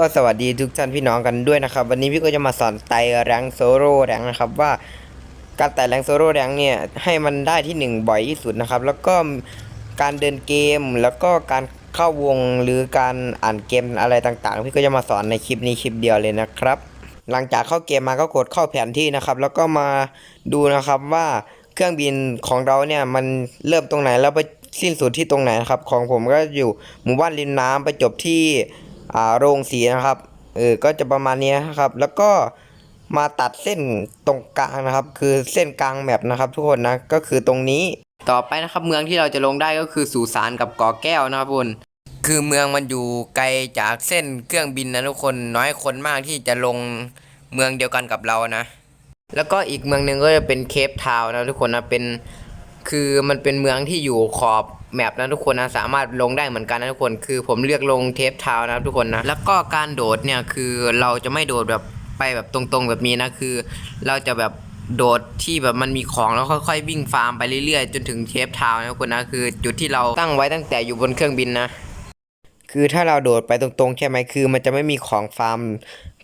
ก็สวัสดีทุกท่านพี่น้องกันด้วยนะครับ วันนี้พี่ก็จะมาสอนไต่แรงโซโล่แรงนะครับว่าการไต่แรงโซโล่แรงเนี่ยให้มันได้ที่หนึ่งบ่อยที่สุดนะครับ แล้วก็การเดินเกมแล้วก็การเข้าวงหรือการอ่านเกมอะไรต่างๆ พี่ก็จะมาสอนในคลิปนี้คลิปเดียวเลยนะครับ หลังจากเข้าเกมมาก็กดเข้าแผนที่นะครับ แล้วก็มาดูนะครับว่าเครื่องบินของเราเนี่ยมันเริ่มตรงไหนแล้วไปสิ้นสุดที่ตรงไหนนะครับ ของผมก็อยู่หมู่บ้านริมน้ำไปจบที่ อ่าโรงสีนะครับเออก็จะประมาณนี้นะครับ แล้วก็มาตัดเส้นตรงกลางนะครับ คือเส้นกลางแมปนะครับ ทุกคนนะก็คือตรงนี้ต่อไปนะครับเมืองที่เราจะลงได้ก็คือสุสานกับกาะแก้วนะครับทุกคนคือเมืองมันอยู่ไกลจากเส้นเครื่องบินนะทุกคนน้อยคนมากที่จะลงเมืองเดียวกันกับเรานะ แล้วก็อีกเมืองหนึ่งก็จะเป็นเคปทาวน์นะทุกคนนะเป็นคือมันเป็นเมืองที่อยู่ขอบ แมปนะทุกคนนะสามารถลงได้เหมือนกันนะทุกคนคือผมเลือกลงเทปทาวนะทุกคนนะแล้วก็การโดดเนี่ยคือเราจะไม่โดดแบบไปแบบตรงๆแบบนี้นะคือ เราจะแบบโดดที่แบบมันมีของแล้วค่อยๆวิ่งฟาร์มไปเรื่อยๆ จนถึงเทปทาวน์นะทุกคนนะคือจุดที่เราตั้งไว้ตั้งแต่อยู่บนเครื่องบินนะคือถ้าเราโดดไปตรงๆใช่ไหมคือ มันจะไม่มีของฟาร์ม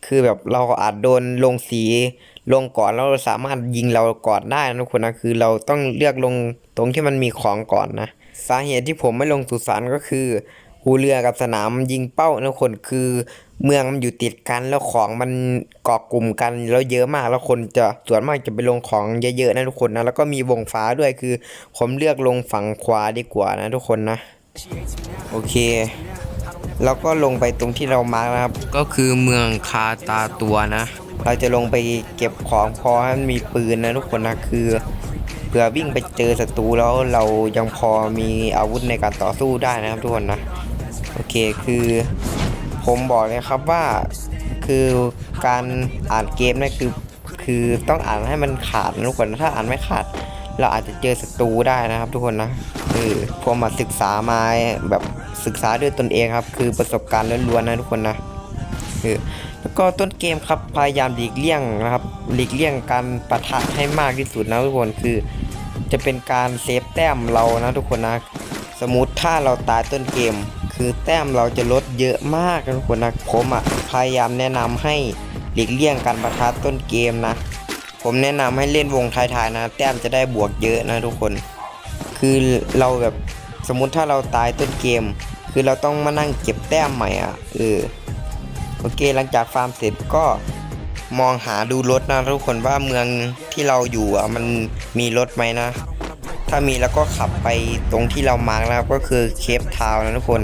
คือแบบเราอาจโดนลงสีลงก่อนแล้วเราสามารถยิงเราก่อนได้นะทุกคนนะคือเราต้องเลือกลงตรงที่มันมีของก่อนนะ สาเหตุที่ผมไม่ลงสุสานก็คือหูเรือกับสนามยิงเป้านะทุกคนคือเมืองมันอยู่ติดกันแล้วของมันเกาะกลุ่มกันแล้วเยอะมากแล้วคนจะส่วนมากจะไปลงของเยอะๆนะทุกคนนะแล้วก็มีวงฟ้าด้วยคือ ผมเลือกลงฝั่งขวาดีกว่านะทุกคนนะโอเคแล้วก็ลงไปตรงที่เรามาร์กนะครับ ก็คือเมืองคาตาตัวนะ เราจะลงไปเก็บของพอให้มันมีปืนนะทุกคนนะคือ ผื่อวิ่งไปเจอศัตรูแล้วเรายังพอมีอาวุธในการต่อสู้ได้นะครับทุกคนนะโอเคคือผมบอกเลยครับว่าคือการอ่านเกมนะคือคือต้องอ่านให้มันขาดนะทุกคนนะถ้าอ่านไม่ขาด เราอาจจะเจอศัตรูได้นะครับ ทุกคนนะเออผมมาศึกษามาแบบศึกษาด้วยตนเองครับ คือประสบการณ์ล้วนๆนะทุกคนนะเออแล้วก็ต้นเกมครับพยายามหลีกเลี่ยงนะครับหลีกเลี่ยงการปะทะให้มากที่สุดนะทุกคนคือ จะเป็นการเซฟแต้มเรานะทุกคนนะ สมมติถ้าเราตายต้นเกม คือแต้มเราจะลดเยอะมากนะทุกคนนะผมอะพยายามแนะนำให้หลีกเลี่ยงการประทะต้นเกมนะ ผมแนะนำให้เล่นวงท้ายๆนะ แต้มจะได้บวกเยอะนะทุกคน คือเราแบบสมมุติถ้าเราตายต้นเกม คือเราต้องมานั่งเก็บแต้มใหม่อะเออโอเคหลังจากฟาร์มเสร็จก็ มองหาดูรถนะทุกคนว่าเมืองที่เราอยู่อะมันมีรถไหมนะ ถ้ามีแล้วก็ขับไปตรงที่เรามาร์กนะครับก็คือเคปทาวน์นะทุกคน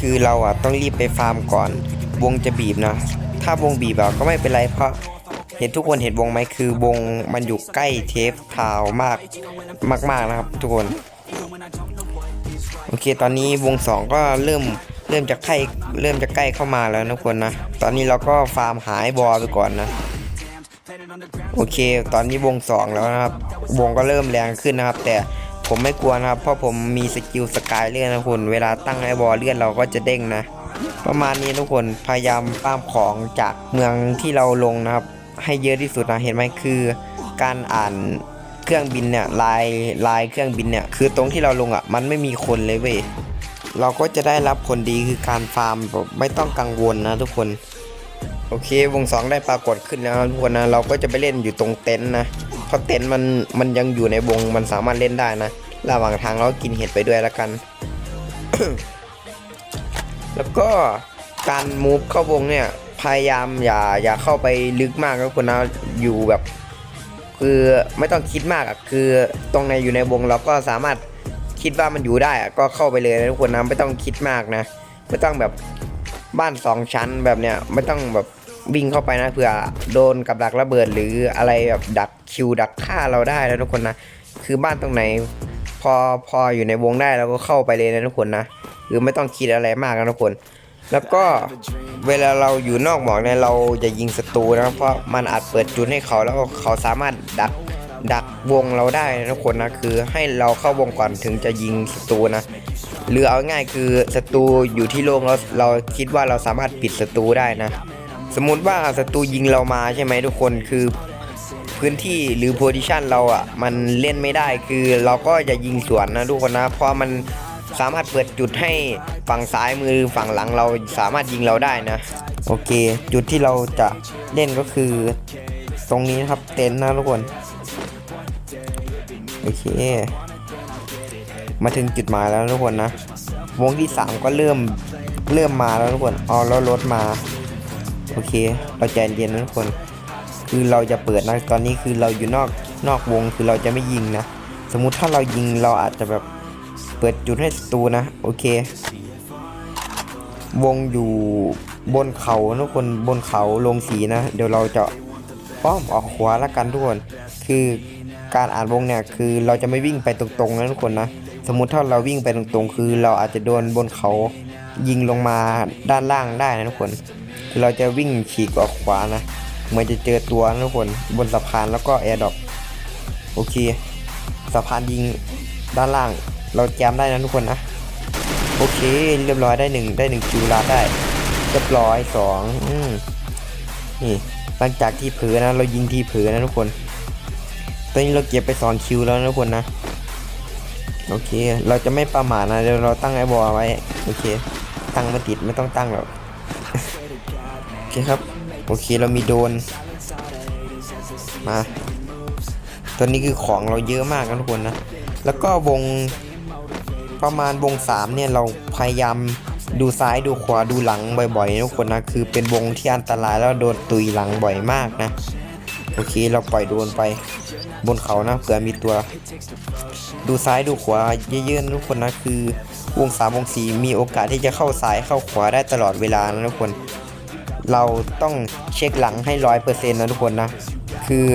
คือเราอะต้องรีบไปฟาร์มก่อน วงจะบีบนะ ถ้าวงบีบอะก็ไม่เป็นไรเพราะเห็นทุกคนเห็นวงไหมคือวงมันอยู่ใกล้เทปทาวมากมากๆนะครับ ทุกคน โอเคตอนนี้วงสองก็เริ่ม เริ่มจะใกล้เริ่มจะใกล้เข้ามาแล้วนะทุกคนนะ ตอนนี้เราก็ฟาร์มหายบอลไปก่อนนะ โอเค ตอนนี้วงสองแล้วนะครับ วงก็เริ่มแรงขึ้นนะครับ แต่ผมไม่กลัวนะครับ เพราะผมมีสกิลสกายเลื่อนนะทุกคนเวลาตั้งไอ้บอลเลื่อนเราก็จะเด้งนะ ประมาณนี้ทุกคนพยายามป้ามของจากเมืองที่เราลงนะครับ ให้เยอะที่สุดนะเห็นไหมคือ การอ่านเครื่องบินเนี่ยลายลายเครื่องบินเนี่ยคือตรงที่เราลงอะ มันไม่มีคนเลยเว้ย เราก็จะได้รับผลดีคือการฟาร์มแบบไม่ต้องกังวลนะทุกคน โอเควงสองได้ปรากฏขึ้นแล้วทุกคนนะเราก็จะไปเล่นอยู่ตรงเต็นท์นะเพราะเต็นท์มันมันยังอยู่ในวงมันสามารถเล่นได้นะระหว่างทางเรากินเห็ดไปด้วยแล้วกัน แล้วก็การมูฟเข้าวงเนี่ยพยายามอย่าอย่าเข้าไปลึกมากนะคุณนะอยู่แบบ คือไม่ต้องคิดมากอะคือตรงในอยู่ในวงเราก็สามารถ คิดว่ามันอยู่ได้อะก็เข้าไปเลยนะทุกคนนะไม่ต้องคิดมากนะ ไม่ต้องแบบบ้านสองชั้นแบบเนี้ยไม่ต้องแบบวิ่งเข้าไปนะเผื่อโดนกับดักระเบิดหรืออะไรแบบดักคิวดักฆ่าเราได้นะทุกคนนะคือบ้านตรงไหน พอพออยู่ในวงได้เราก็เข้าไปเลยนะทุกคนนะคือไม่ต้องคิดอะไรมากนะทุกคน แล้วก็เวลาเราอยู่นอกหมอกเนี่ยเราจะยิงศัตรูนะเพราะมันอาจเปิดจุดให้เขาแล้วเขาสามารถดัก ดักวงเราได้นะทุกคนนะคือให้เราเข้าวงก่อนถึงจะยิงศัตรูนะหรือเอาง่ายคือศัตรูอยู่ที่โล่งแล้วเราคิดว่าเราสามารถปิดศัตรูได้นะ สมมุติว่าศัตรูยิงเรามาใช่ไหมทุกคนคือพื้นที่หรือโพซิชันเราอะมันเล่นไม่ได้คือเราก็จะยิงสวนนะทุกคนนะเพราะมันสามารถเปิดจุดให้ฝั่งซ้ายมือฝั่งหลังเราสามารถยิงเราได้นะ โอเค จุดที่เราจะเล่นก็คือ ตรงนี้นะครับเต็นท์นะทุกคน โอเค มาถึงจุดหมายแล้วทุกคนนะ วงที่ 3 ก็เริ่มเริ่มมาแล้วทุกคนเอาแล้วรถมา โอเค เราใจเย็นนะทุกคน คือเราจะเปิดนะ ตอนนี้คือเราอยู่นอกนอกวงคือเราจะไม่ยิงนะ สมมุติถ้าเรายิงเราอาจจะแบบเปิดจุดให้ศัตรูนะ โอเค วงอยู่บนเขาทุกคนบนเขาลงสีนะ เดี๋ยวเราจะป้อมออกขวาละกันทุกคน คือ การอ่านวงเนี่ยคือเราจะไม่วิ่งไปตรงๆนะทุกคนนะ สมมุติถ้าเราวิ่งไปตรงๆ คือเราอาจจะโดนบนเขายิงลงมาด้านล่างได้นะทุกคนคือเราจะวิ่งฉีกออกขวานะเหมือนจะเจอตัวนะทุกคนบนสะพานแล้วก็แอร์ดรอปโอเคสะพานยิงด้านล่าง เราแจมได้นะทุกคนนะโอเค เรียบร้อยได้หนึ่งได้หนึ่งคิวลาได้เรียบร้อยสองนี่หลังจากที่เผลอนะ เรายิงที่เผลอนะทุกคน ตอนนี้เราเก็บไปสองคิวแล้วนะทุกคนนะ โอเค เราจะไม่ประมาทนะเดี๋ยวเราตั้งไอ้บอไว้ โอเค ตั้งม่ติดไม่ต้องตั้งหรอกโอเคครับ โอเคเรามีโดน มา ตอนนี้คือของเราเยอะมากนะทุกคนนะ แล้วก็วงประมาณวงสามเนี่ยเราพยายามดูซ้ายดูขวาดูหลังบ่อยๆนะทุกคนนะคือเป็นวงที่อันตรายแล้วโดนตุยหลังบ่อยมากนะ โอเคเราปล่อยโดนไป บนเขานะเผื่อมีตัว ดูซ้ายดูขวาเยอะๆนทุกคนนะคือวงสามวงสี่มีโอกาสที่จะเข้าซ้ายเข้าขวาได้ตลอดเวลานะทุกคน เราต้องเช็คหลังให้ร้อยเปอร์เซ็นต์นะทุกคนนะ คือ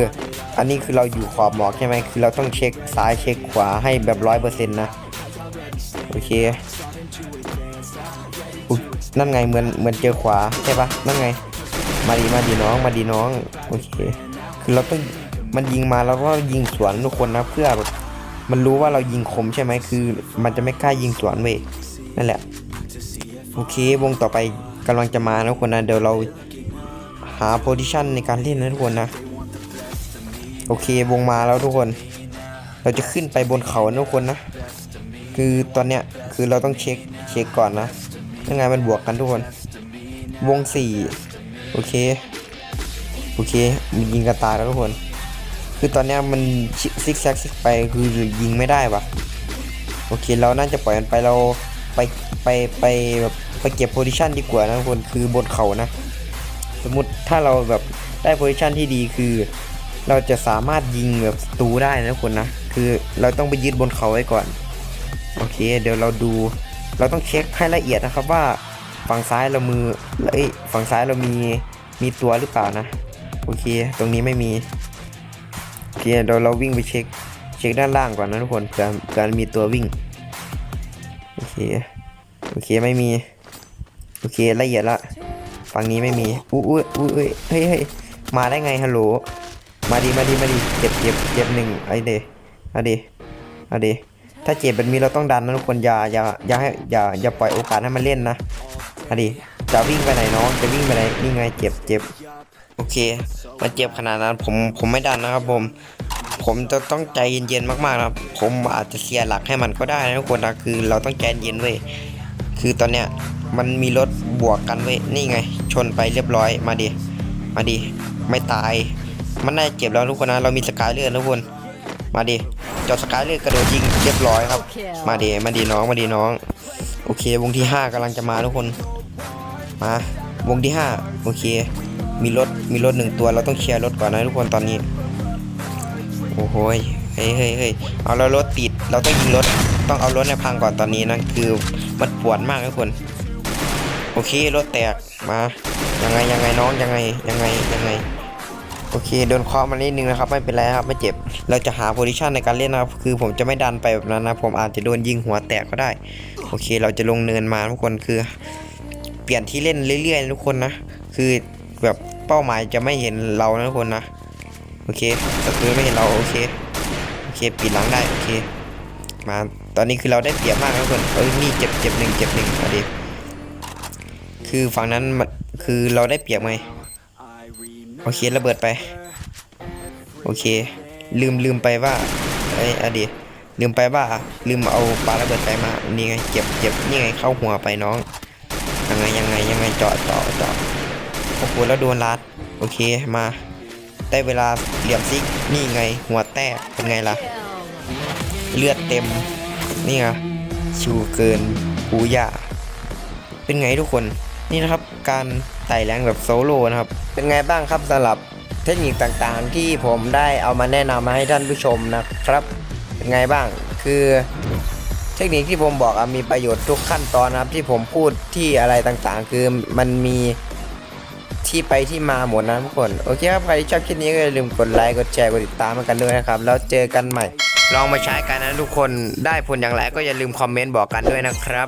อันนี้คือเราอยู่ขอบหมอกใช่ไหมคือเราต้องเช็คซ้ายเช็คขวาให้แบบร้อยเปอร์เซ็นต์นะโอเคอนั่นไงเหมือนเหมือนเจอขวาใช่ปะนั่นไง มาดีมาดีน้องมาดีน้องโอเค คือเราต้อง มันยิงมาแล้วก็ยิงสวนทุกคนนะเพื่อแบบมันรู้ว่าเรายิงคมใช่ไหมคือ มันจะไม่กล้ายิงสวนเว้ยนั่นแหละ โอเควงต่อไปกำลังจะมานะทุกคนนะเดี๋ยวเราหาโพซิชันในการเล่นนะทุกคนนะโอเควงมาแล้วทุกคน เราจะขึ้นไปบนเขานะทุกคนนะ คือตอนเนี้ยคือเราต้องเช็คเช็คก่อนนะยังไงมันบวกกันทุกคน วงสี่โอเค โอเคมันยิงกันตายแล้วทุกคน คือตอนนี้มันซิกแซกซิกไปคือยิงไม่ได้ปะโอเคเราน่าจะปล่อยมันไปเราไปไปไปแบบไปเก็บโพซิชันดีกว่านะคนคือบนเขานะ สมมติถ้าเราแบบได้โพซิชันที่ดีคือ เราจะสามารถยิงแบบตูได้นะคนนะคือเราต้องไปยึดบนเขาไว้ก่อนโอเค เดี๋ยวเราดูเราต้องเช็คให้ละเอียดนะครับว่าฝั่งซ้ายเรามือเอ้ยฝั่งซ้ายเรามีมีตัวหรือเปล่านะ โอเค ตรงนี้ไม่มี โอเคเดี๋ยวเราวิ่งไปเช็ค เช็คด้านล่างก่อนนะทุกคนเผื่อเผื่อมีตัววิ่ง โอเค โอเคไม่มี โอเคละเอียดละ ฝั่งนี้ไม่มี อุ้ยอุ้ยอุ้ยเฮ้ยเฮ้ยมาได้ไงฮัลโหล มาดีมาดีมาดีเจ็บเจ็บเจ็บหนึ่งไอเดเอาดีเอดีถ้าเจ็บแบบนี้เราต้องดันนะทุกคนอย่าอย่าอย่าให้อย่าอย่าปล่อยโอกาสให้มันเล่นนะอดีจะวิ่งไปไหนน้องจะวิ่งไปไหนนี่ไงเจ็บเจ็บ โอเคมันเจ็บขนาดนั้นผมผมไม่ดันนะครับ ผม ผมจะต้องใจเย็นๆมากๆนะครับผมอาจจะเสียหลักให้มันก็ได้นะทุกคนนะคือเราต้องใจเย็นเว้ยคือตอนเนี้ยมันมีรถบวกกันเว้ยนี่ไง ชนไปเรียบร้อยมาดิมาดิไม่ตาย มันน่าเจ็บแล้วทุกคนนะเรามีสกายเลือดทุกคนมาดิจอดสกายเลือดกระโดดยิงเรียบร้อยครับ มาดิมาดิน้องมาดิน้อง โอเควงที่ 5กำลังจะมาทุกคนมาวงที่ 5 โอเค มีรถมีรถหนึ่งตัวเราต้องเคลียร์รถก่อนนะทุกคนตอนนี้ โอ้โหยเฮ้ยเฮ้ยเฮ้ยเอาแล้วรถติดเราต้องยิงรถต้องเอารถในพังก่อนตอนนี้นะคือมันปวดมากทุกคน โอเครถแตกมายังไงยังไงน้องยังไงยังไงยังไงโอเคโดนเคาะมานิดนึงนะครับไม่เป็นไรครับไม่เจ็บ เราจะหาโพซิชันในการเล่นนะครับคือผมจะไม่ดันไปแบบนั้นนะผมอาจจะโดนยิงหัวแตกก็ได้ โอเคเราจะลงเนินมาทุกคนคือ เปลี่ยนที่เล่นเรื่อยๆทุกคนนะ คือ แบบเป้าหมายจะไม่เห็นเรานะทุกคนนะโอเคศัตรูไม่เห็นเราโอเคโอเคปิดหลังได้โอเค มาตอนนี้คือเราได้เปรียบมากนะทุกคนเอ้ยนี่เจ็บเจ็บหนึ่งเจ็บหนึ่งอดีคือฝั่งนั้นมันคือเราได้เปรียบไงโอเคระเบิดไป โอเค ลืมลืมไปว่าไอ้อดีตลืมไปว่าลืมเอาปลาระเบิดไปมานี่ไงเจ็บเจ็บนี่ไงเข้าหัวไปน้องยังไงยังไงยังไงเจาะเจาะเจาะ โอ้โหแล้วโดนลัด โอเคมาได้เวลาเหลี่ยมซิกนี่ไงหัวแตกเป็นไงล่ะ เลือดเต็ม นี่ไงชูเกินปูยาเป็นไงทุกคนนี่นะครับการไต่แรงแบบโซโล่นะครับ เป็นไงบ้างครับสำหรับเทคนิคต่างๆ ที่ผมได้เอามาแนะนำมาให้ท่านผู้ชมนะครับ เป็นไงบ้างคือเทคนิคที่ผมบอกอมีประโยชน์ทุกขั้นตอนนะครับที่ผมพูดที่อะไรต่างๆ คือมันมี ที่ไปที่มาหมดนะทุกคน โอเคครับ ใครที่ชอบคลิปนี้ก็อย่าลืมกดไลค์ กดแชร์ กดติดตามกันด้วยนะครับ แล้วเจอกันใหม่ ลองมาใช้กันนะทุกคน ได้ผลอย่างไรก็อย่าลืมคอมเมนต์บอกกันด้วยนะครับ